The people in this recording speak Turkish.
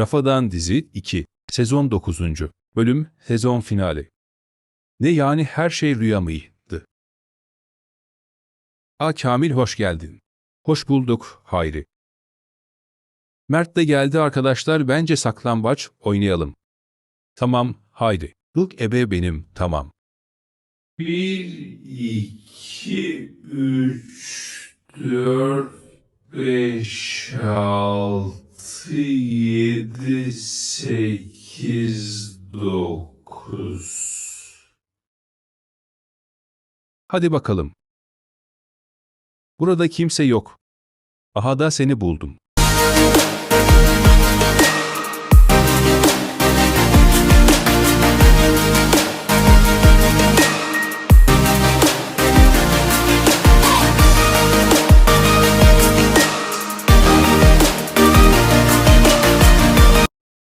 Rafadan Dizi 2 Sezon 9. Bölüm Sezon Finali Ne yani her şey rüya mıydı? A Kamil hoş geldin. Hoş bulduk Hayri. Mert de geldi arkadaşlar bence saklambaç oynayalım. Tamam Hayri. Hılk ebe benim tamam. Bir, iki, üç, dört, beş, altı, yedi, sekiz, dokuz. Hadi bakalım. Burada kimse yok. Aha da seni buldum.